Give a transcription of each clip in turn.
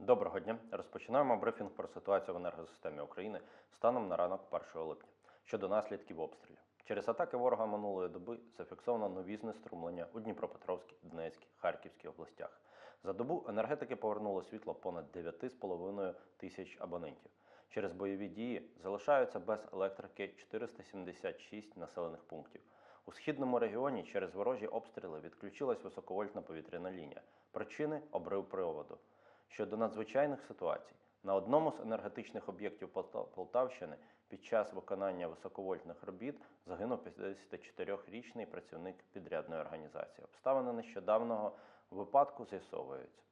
Доброго дня. Розпочинаємо брифінг про ситуацію в енергосистемі України станом на ранок 1 липня щодо наслідків обстрілів. Через атаки ворога минулої доби зафіксовано нові знеструмлення у Дніпропетровській, Донецькій, Харківській областях. За добу енергетики повернули світло понад 9,5 тисяч абонентів. Через бойові дії залишаються без електрики 476 населених пунктів. У східному регіоні через ворожі обстріли відключилась високовольтна повітряна лінія. Причини обрив приводу. Щодо надзвичайних ситуацій, на одному з енергетичних об'єктів Полтавщини під час виконання високовольтних робіт загинув 54-річний працівник підрядної організації. Обставини нещодавнього випадку з'ясовуються.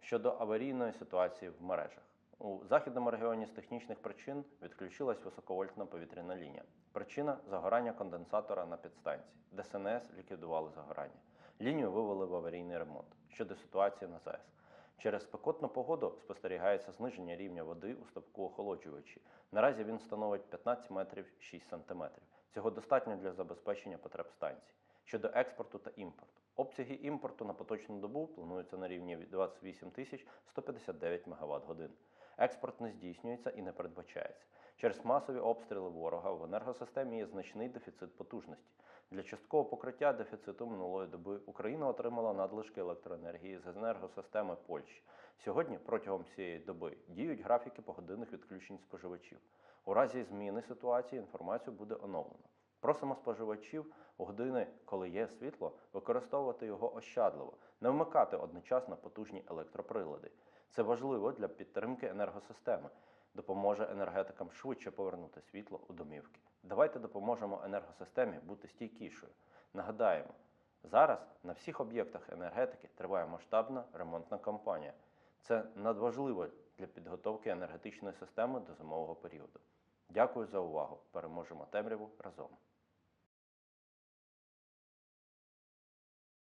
Щодо аварійної ситуації в мережах. У західному регіоні з технічних причин відключилась високовольтна повітряна лінія. Причина загорання конденсатора на підстанції. ДСНС ліквідували загорання. Лінію вивели в аварійний ремонт. Щодо ситуації на ЗАЕС. Через спекотну погоду спостерігається зниження рівня води у ставку охолоджувачі. Наразі він становить 15 метрів 6 сантиметрів. Цього достатньо для забезпечення потреб станції. Щодо експорту та імпорту. Обсяги імпорту на поточну добу плануються на рівні 28 тисяч 159 МВт годин. Експорт не здійснюється і не передбачається. Через масові обстріли ворога в енергосистемі є значний дефіцит потужності. Для часткового покриття дефіциту минулої доби Україна отримала надлишки електроенергії з енергосистеми Польщі. Сьогодні, протягом цієї доби, діють графіки погодинних відключень споживачів. У разі зміни ситуації інформацію буде оновлено. Просимо споживачів у години, коли є світло, використовувати його ощадливо, не вмикати одночасно потужні електроприлади. Це важливо для підтримки енергосистеми, допоможе енергетикам швидше повернути світло у домівки. Давайте допоможемо енергосистемі бути стійкішою. Нагадаємо, зараз на всіх об'єктах енергетики триває масштабна ремонтна кампанія. Це надважливо для підготовки енергетичної системи до зимового періоду. Дякую за увагу. Переможемо темряву разом.